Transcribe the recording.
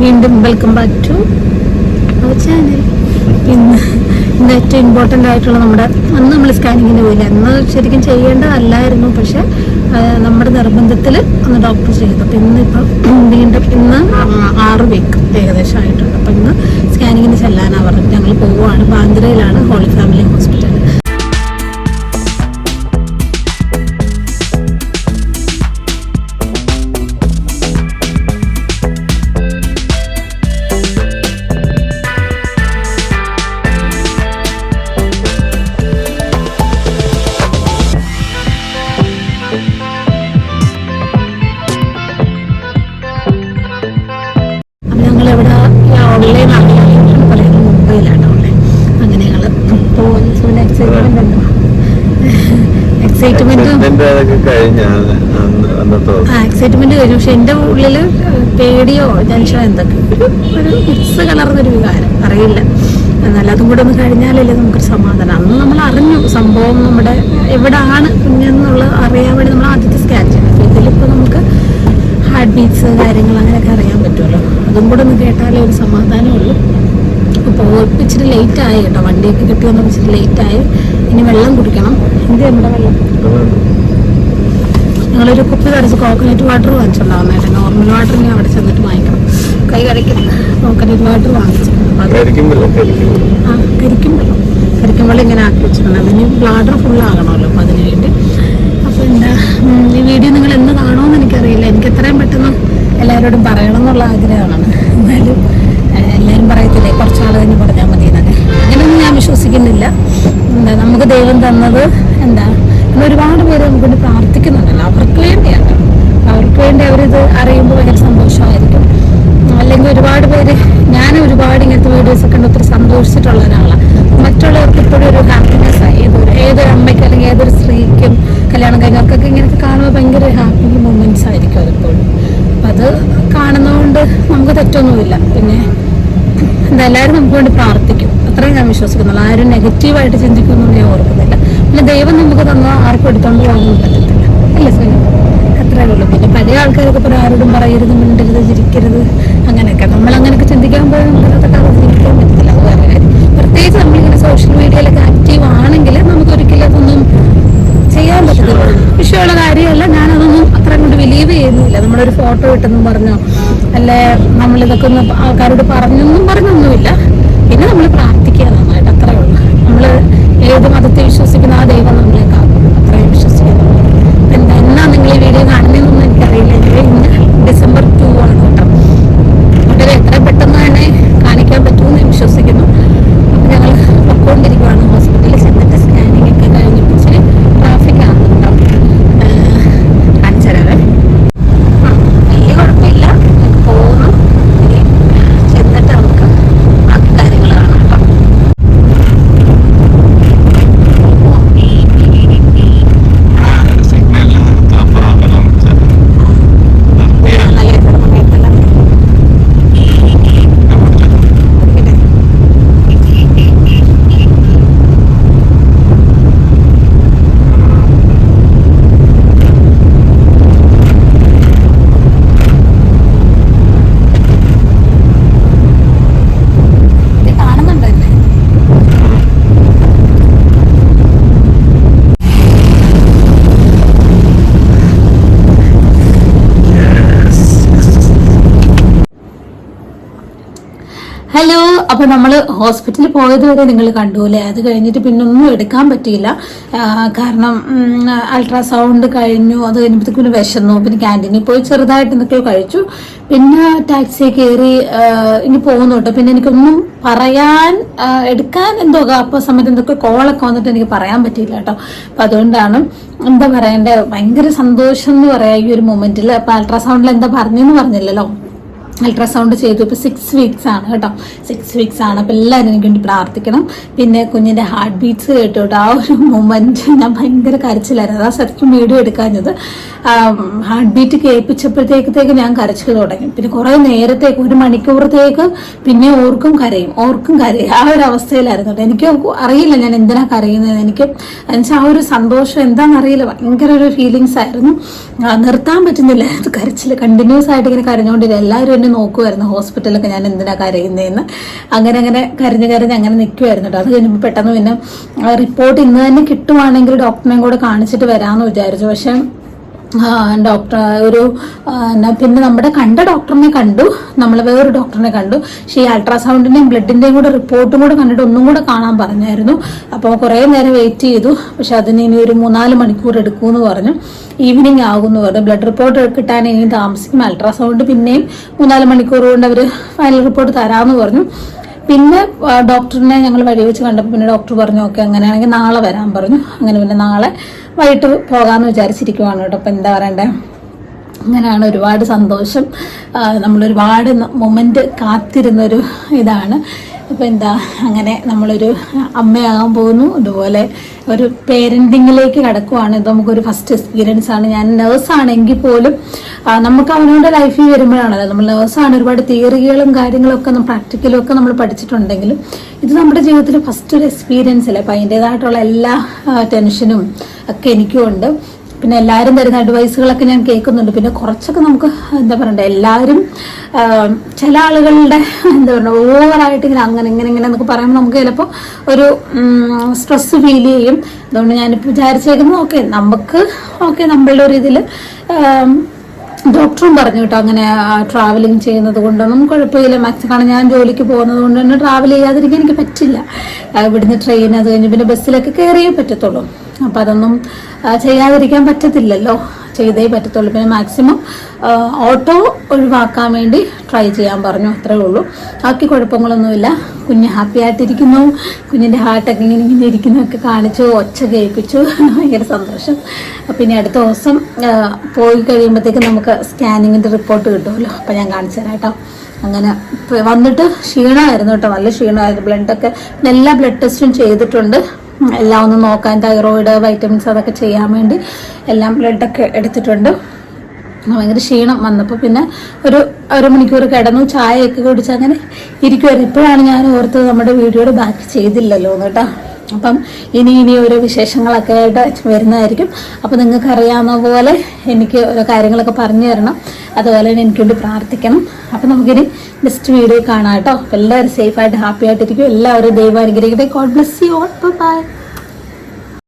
വീണ്ടും welcome back to channel ഇന്ന് ഇന്ന് ഏറ്റവും ഇമ്പോർട്ടന്റ് ആയിട്ടുള്ള നമ്മുടെ അന്ന് നമ്മൾ സ്കാനിങ്ങിന് പോയില്ല. അന്ന് ശരിക്കും ചെയ്യേണ്ടതല്ലായിരുന്നു. പക്ഷെ നമ്മുടെ നിർബന്ധത്തിൽ അന്ന് ഡോക്ടർ ചെയ്തു. അപ്പം ഇന്ന് ഇപ്പം വീണ്ടും ഇന്ന് ആറ് വീക്ക് ഏകദേശം ആയിട്ടുണ്ട്. അപ്പം ഇന്ന് സ്കാനിങ്ങിന് ചെല്ലാനാണ് പറഞ്ഞത്. ഞങ്ങൾ പോവുകയാണ് ബാന്ദ്രയിലാണ്. ഹോളി ഫാമിലി ഹോസ്പിറ്റൽ ഞങ്ങൾ ഇവിടെ ഓൺലൈൻ അറിയാം പറയുന്നത് മുംബൈയിലാണ് ഓൺലൈൻ അങ്ങനെ ഞങ്ങൾ പോകുന്ന എക്സൈറ്റ്മെന്റ് ഉണ്ടോ? എക്സൈറ്റ്മെന്റ് കഴിഞ്ഞ പക്ഷെ എന്റെ ഉള്ളിൽ പേടിയോ ടെൻഷനോ എന്തൊക്കെ? ഒരു മിക്സ് മിക്സ് കലർന്നൊരു വികാരം. അറിയില്ല. എന്നാൽ അതും കൂടെ ഒന്ന് കഴിഞ്ഞാലല്ലേ നമുക്കൊരു സമാധാനം. അന്ന് നമ്മൾ അറിഞ്ഞു സംഭവം നമ്മുടെ എവിടെയാണ് കുഞ്ഞെന്നുള്ളത് അറിയാൻ വേണ്ടി നമ്മൾ ആദ്യത്തെ സ്കാൻ ചെയ്യണം അപ്പോൾ ഇതിലിപ്പോൾ നമുക്ക് ഹാർട്ട് ബീറ്റ്സ് കാര്യങ്ങൾ അങ്ങനെയൊക്കെ അറിയാൻ പറ്റുമല്ലോ. അതും കൂടെ ഒന്ന് കേട്ടാലേ ഒരു സമാധാനം ഉള്ളൂ അപ്പോൾ ഇച്ചിരി ലേറ്റ് ആയി കേട്ടോ. വണ്ടിയൊക്കെ കിട്ടി വന്നപ്പോൾ ഇച്ചിരി ലേറ്റ് ആയി. ഇനി വെള്ളം കുടിക്കണം. എന്ത് നമ്മുടെ വെള്ളം? ഞങ്ങളൊരു കുപ്പി കടിച്ച് കോക്കനട്ട് വാട്ടർ വാങ്ങിച്ചിട്ടുണ്ടാവുന്നതായിട്ട് നോർമൽ വാട്ടർ ഇനി അവിടെ ചെന്നിട്ട് വാങ്ങിക്കണം. കൈ കടിക്കും കോക്കനട്ട് വാട്ടർ വാങ്ങിച്ചു. അപ്പോൾ അത് കരിക്കുമല്ലോ കരിക്കും ആ കരിക്കും വെള്ളം കരിക്കും വെള്ളം ഇങ്ങനെ ആക്കി വെച്ചിട്ടുണ്ട്. അതിന് ബ്ലാഡർ ഫുൾ ആകണമല്ലോ അപ്പോൾ അതിന് വേണ്ടി എല്ലാവരോടും പറയണം എന്നുള്ള ആഗ്രഹമാണ്. എന്നാലും എല്ലാവരും പറയത്തില്ലേ കുറച്ചാൾ തന്നെ പറഞ്ഞാൽ മതി എന്നൊക്കെ. അങ്ങനെയൊന്നും ഞാൻ വിശ്വസിക്കുന്നില്ല. എന്താ നമുക്ക് ദൈവം തന്നത് എന്താ ഒരുപാട് പേര് നമുക്ക് വേണ്ടി പ്രാർത്ഥിക്കുന്നുണ്ടല്ലോ. അവർക്ക് വേണ്ടിയാണ്. അവർക്ക് വേണ്ടി അവരിത് അറിയുമ്പോൾ ഭയങ്കര സന്തോഷമായിരിക്കും. അല്ലെങ്കിൽ ഒരുപാട് പേര് ഞാൻ ഒരുപാട് ഇങ്ങനത്തെ വീഡിയോസ് ഒക്കെ ഒത്തിരി സന്തോഷിച്ചിട്ടുള്ള ഒരാളാണ് മറ്റുള്ളവർക്ക് ഇപ്പോഴും ഒരു ഹാപ്പിനെസ് ആയി. ഏതൊരു ഏതൊരു അമ്മയ്ക്ക് അല്ലെങ്കിൽ ഏതൊരു സ്ത്രീക്കും കല്യാണം കഴിഞ്ഞവർക്കൊക്കെ ഇങ്ങനെയൊക്കെ കാണുമ്പോൾ ഭയങ്കര ഹാപ്പി മൊമെന്റ്സ് ആയിരിക്കും അതിപ്പോഴും. അത് കാണുന്നതുകൊണ്ട് നമുക്ക് തെറ്റൊന്നുമില്ല. പിന്നെ എല്ലാവരും നമുക്ക് വേണ്ടി പ്രാർത്ഥിക്കും. അത്രയും ഞാൻ വിശ്വസിക്കുന്നുള്ളൂ. ആരും നെഗറ്റീവായിട്ട് ചിന്തിക്കുമെന്ന് ഞാൻ ഓർക്കുന്നില്ല. പിന്നെ ദൈവം നമുക്ക് തന്ന ആർക്കും എടുത്തോണ്ട് പോകാനും പറ്റത്തില്ല. അല്ലേ സുനി? അത്രേ ഉള്ളൂ. പിന്നെ പഴയ ആൾക്കാരൊക്കെ പറയും ആരോടും പറയരുത് മിണ്ടരുത് ചിരിക്കരുത് അങ്ങനെയൊക്കെ. നമ്മൾ അങ്ങനെയൊക്കെ ചിന്തിക്കാൻ പോയാൽ അതൊക്കെ അത് ചിന്തിക്കാൻ പറ്റത്തില്ല. അത് വേറെ കാര്യം. പ്രത്യേകിച്ച് നമ്മളിങ്ങനെ സോഷ്യൽ മീഡിയയിലൊക്കെ ആക്റ്റീവ് ആണെങ്കിൽ നമുക്ക് ഒരിക്കലും അതൊന്നും ചെയ്യാൻ പറ്റത്തില്ല വിഷയമുള്ള കാര്യമല്ല ഞാനതൊന്നും അത്രയും കൊണ്ട് ബിലീവ് ചെയ്യുന്നില്ല നമ്മളൊരു ഫോട്ടോ ഇട്ടെന്നും പറഞ്ഞോ? അല്ലെ? നമ്മളിതൊക്കെ ഒന്ന് ആൾക്കാരോട് പറഞ്ഞൊന്നും പറഞ്ഞൊന്നുമില്ല. പിന്നെ നമ്മൾ പ്രാർത്ഥിക്കുക നന്നായിട്ട്. ഹലോ അപ്പൊ നമ്മൾ ഹോസ്പിറ്റലിൽ പോയത് വരെ നിങ്ങൾ കണ്ടുല്ലേ? അത് കഴിഞ്ഞിട്ട് പിന്നെ ഒന്നും എടുക്കാൻ പറ്റിയില്ല. കാരണം അൾട്രാസൗണ്ട് കഴിഞ്ഞു അത് കഴിഞ്ഞപ്പോഴത്തേക്ക് പിന്നെ വിശന്നു. പിന്നെ ക്യാന്റീനിൽ പോയി ചെറുതായിട്ട് എന്തൊക്കെയോ കഴിച്ചു. പിന്നെ ടാക്സി കയറി ഇനി പോകുന്നു കേട്ടോ. പിന്നെ എനിക്കൊന്നും പറയാൻ എടുക്കാൻ എന്തോ അപ്പൊ സമയത്ത് എന്തൊക്കെ കോളൊക്കെ വന്നിട്ട് എനിക്ക് പറയാൻ പറ്റിയില്ല കേട്ടോ. അപ്പൊ അതുകൊണ്ടാണ് എന്താ പറയണ്ടേ? ഭയങ്കര സന്തോഷം എന്ന് പറയാം ഈ ഒരു മൊമെന്റിൽ അപ്പൊ അൾട്രാസൗണ്ടിൽ എന്താ പറഞ്ഞെന്ന് പറഞ്ഞില്ലല്ലോ. അൾട്രാസൗണ്ട് ചെയ്തു. ഇപ്പോൾ സിക്സ് വീക്സ് ആണ് കേട്ടോ. സിക്സ് വീക്സ് ആണ്. അപ്പോൾ എല്ലാവരും എനിക്ക് വേണ്ടി പ്രാർത്ഥിക്കണം. പിന്നെ കുഞ്ഞിന്റെ ഹാർട്ട് ബീറ്റ്സ് കേട്ടോ. ആ ഒരു മൊമെന്റ് ഞാൻ ഭയങ്കര കരച്ചിലായിരുന്നു. അതാ ശരിക്കും വീഡിയോ എടുക്കാഞ്ഞത്. ഹാർട്ട് ബീറ്റ് കേൾപ്പിച്ചപ്പോഴത്തേക്കത്തേക്ക് ഞാൻ കരച്ചിൽ തുടങ്ങി. പിന്നെ കുറെ നേരത്തേക്ക് ഒരു മണിക്കൂറത്തേക്ക് പിന്നെ ഓർക്കും കരയും ഓർക്കും കരയും. ആ ഒരു അവസ്ഥയിലായിരുന്നു. എനിക്ക് അറിയില്ല ഞാൻ എന്തിനാ കരയുന്നത്. എനിക്ക് എന്നുവെച്ചാൽ ആ ഒരു സന്തോഷം എന്താണെന്നറിയില്ല. ഭയങ്കര ഒരു ഫീലിങ്സ് ആയിരുന്നു. നിർത്താൻ പറ്റുന്നില്ല. കരച്ചിൽ കണ്ടിന്യൂസ് ആയിട്ട് ഇങ്ങനെ കരഞ്ഞുകൊണ്ടിരുന്നു. എല്ലാവരും എന്നെ നോക്കുമായിരുന്നു ഹോസ്പിറ്റലൊക്കെ ഞാൻ എന്തിനാ കരയുന്നതെന്ന് അങ്ങനെ അങ്ങനെ കരഞ്ഞ് കരഞ്ഞ് അങ്ങനെ നിൽക്കുമായിരുന്നു അത് കഴിഞ്ഞപ്പോൾ പെട്ടെന്ന് പിന്നെ റിപ്പോർട്ട് ഇന്ന് തന്നെ കിട്ടുവാണെങ്കിൽ ഡോക്ടറിനെയും കൂടെ കാണിച്ചിട്ട് വരാമെന്ന് വിചാരിച്ചു. പക്ഷെ ഡോക്ടർ ഒരു പിന്നെ നമ്മുടെ കണ്ട ഡോക്ടറിനെ കണ്ടു. നമ്മൾ വേറൊരു ഡോക്ടറിനെ കണ്ടു. പക്ഷേ ഈ അൾട്രാസൗണ്ടിന്റെയും ബ്ലഡിന്റെയും കൂടെ റിപ്പോർട്ടും കൂടെ കണ്ടിട്ട് ഒന്നും കൂടെ കാണാൻ പറഞ്ഞായിരുന്നു. അപ്പോൾ കുറേ നേരം വെയിറ്റ് ചെയ്തു. പക്ഷെ അതിന് ഇനി ഒരു മൂന്നാൽ മണിക്കൂർ എടുക്കുമെന്ന് പറഞ്ഞു. ഈവനിങ് ആകുമെന്ന് പറഞ്ഞു. ബ്ലഡ് റിപ്പോർട്ട് കിട്ടാൻ ഇനി താമസിക്കും. അൾട്രാസൗണ്ട് പിന്നെയും മൂന്നാൽ മണിക്കൂർ കൊണ്ട് അവർ ഫൈനൽ റിപ്പോർട്ട് തരാമെന്ന് പറഞ്ഞു. പിന്നെ ഡോക്ടറിനെ ഞങ്ങൾ വഴി വെച്ച് കണ്ടപ്പോൾ പിന്നെ ഡോക്ടർ പറഞ്ഞു ഓക്കെ അങ്ങനെയാണെങ്കിൽ നാളെ വരാൻ പറഞ്ഞു. അങ്ങനെ പിന്നെ നാളെ വൈകിട്ട് പോകാമെന്ന് വിചാരിച്ചിരിക്കുവാണ് കേട്ടോ. അപ്പം എന്താ പറയണ്ടേ? അങ്ങനെയാണ് ഒരുപാട് സന്തോഷം. നമ്മളൊരുപാട് മൊമെന്റ് കാത്തിരുന്നൊരു ഇതാണ്. അപ്പം എന്താ അങ്ങനെ നമ്മളൊരു അമ്മയാകാൻ പോകുന്നു. അതുപോലെ ഒരു പേരന്റിങ്ങിലേക്ക് കിടക്കുവാണ്. ഇത് നമുക്കൊരു ഫസ്റ്റ് എക്സ്പീരിയൻസ് ആണ്. ഞാൻ നേഴ്സാണെങ്കിൽ പോലും നമുക്ക് അവനവന്റെ ലൈഫിൽ വരുമ്പോഴാണല്ലോ. നമ്മൾ നേഴ്സാണ് ഒരുപാട് തിയറികളും കാര്യങ്ങളൊക്കെ പ്രാക്ടിക്കലും ഒക്കെ നമ്മൾ പഠിച്ചിട്ടുണ്ടെങ്കിലും ഇത് നമ്മുടെ ജീവിതത്തിൽ ഫസ്റ്റ് ഒരു എക്സ്പീരിയൻസ് അല്ലേ? അപ്പം അതിന്റെതായിട്ടുള്ള എല്ലാ ടെൻഷനും ഒക്കെ എനിക്കും ഉണ്ട് പിന്നെ എല്ലാവരും തരുന്ന അഡ്വൈസുകളൊക്കെ ഞാൻ കേൾക്കുന്നുണ്ട്. പിന്നെ കുറച്ചൊക്കെ നമുക്ക് എന്താ പറയണ്ടേ എല്ലാവരും ചില ആളുകളുടെ എന്താ പറയുക ഓവറായിട്ട് ഇങ്ങനെ അങ്ങനെ ഇങ്ങനെ ഇങ്ങനെ എന്നൊക്കെ പറയുമ്പോൾ നമുക്ക് ചിലപ്പോൾ ഒരു സ്ട്രെസ് ഫീൽ ചെയ്യും. അതുകൊണ്ട് ഞാനിപ്പോൾ വിചാരിച്ചേക്കുന്നത് ഓക്കെ നമുക്ക് ഓക്കെ നമ്മളുടെ ഒരു ഇതിൽ ഡോക്ടറും പറഞ്ഞു കേട്ടോ അങ്ങനെ ട്രാവലിംഗ് ചെയ്യുന്നത് കൊണ്ടൊന്നും കുഴപ്പമില്ല. മാക്സിമം കാരണം ഞാൻ ജോലിക്ക് പോകുന്നത് കൊണ്ട് തന്നെ ട്രാവൽ ചെയ്യാതിരിക്കാൻ എനിക്ക് പറ്റില്ല. ഇവിടുന്ന് ട്രെയിൻ അത് കഴിഞ്ഞ് പിന്നെ ബസ്സിലൊക്കെ കയറിയേ പറ്റത്തുള്ളൂ. അപ്പം അതൊന്നും ചെയ്യാതിരിക്കാൻ പറ്റത്തില്ലല്ലോ. ചെയ്തേ പറ്റത്തുള്ളൂ. പിന്നെ മാക്സിമം ഓട്ടോ ഒഴിവാക്കാൻ വേണ്ടി ട്രൈ ചെയ്യാൻ പറഞ്ഞു. അത്രേ ഉള്ളൂ. ബാക്കി കുഴപ്പങ്ങളൊന്നുമില്ല. കുഞ്ഞ് ഹാപ്പി ആയിട്ടിരിക്കുന്നു. കുഞ്ഞിന്റെ ഹാർട്ടൊക്കെ ഇങ്ങനെ ഇങ്ങനെ ഇരിക്കുന്നതൊക്കെ കാണിച്ചു ഒച്ച കേൾപ്പിച്ചു. ഭയങ്കര സന്തോഷം. ഇനി അടുത്ത ദിവസം പോയി കഴിയുമ്പോഴത്തേക്ക് നമുക്ക് സ്കാനിങ്ങിന്റെ റിപ്പോർട്ട് കിട്ടുമല്ലോ. അപ്പം ഞാൻ കാണിച്ചു തരാം കേട്ടോ. അങ്ങനെ വന്നിട്ട് ക്ഷീണമായിരുന്നു കേട്ടോ. നല്ല ക്ഷീണമായിരുന്നു. ബ്ലഡൊക്കെ പിന്നെ എല്ലാ ബ്ലഡ് ടെസ്റ്റും ചെയ്തിട്ടുണ്ട്. എല്ലാം ഒന്ന് നോക്കാൻ തൈറോയിഡ് വൈറ്റമിൻസ് അതൊക്കെ ചെയ്യാൻ വേണ്ടി എല്ലാം ബ്ലഡൊക്കെ എടുത്തിട്ടുണ്ട്. ഭയങ്കര ക്ഷീണം വന്നപ്പോൾ പിന്നെ ഒരു ഒരു മണിക്കൂർ കിടന്നു ചായയൊക്കെ കുടിച്ച് അങ്ങനെ ഇരിക്കുമായിരുന്നു ഇപ്പോഴാണ് ഞാൻ ഓർത്തത് നമ്മുടെ വീഡിയോയുടെ ബാക്ക് ചെയ്തില്ലല്ലോ എന്ന് കേട്ടോ. അപ്പം ഇനി ഇനി ഓരോ വിശേഷങ്ങളൊക്കെ ആയിട്ട് വരുന്നതായിരിക്കും. അപ്പം നിങ്ങൾക്ക് അറിയാവുന്ന പോലെ എനിക്ക് ഓരോ കാര്യങ്ങളൊക്കെ പറഞ്ഞു തരണം. അതുപോലെ തന്നെ എനിക്ക് വേണ്ടി പ്രാർത്ഥിക്കണം. അപ്പം നമുക്കിനി നെക്സ്റ്റ് വീഡിയോ കാണാം കേട്ടോ. എല്ലാവരും സേഫായിട്ട് ഹാപ്പി ആയിട്ടിരിക്കും. എല്ലാവരും ദൈവം അനുഗ്രഹിക്കട്ടെ. God bless you all bye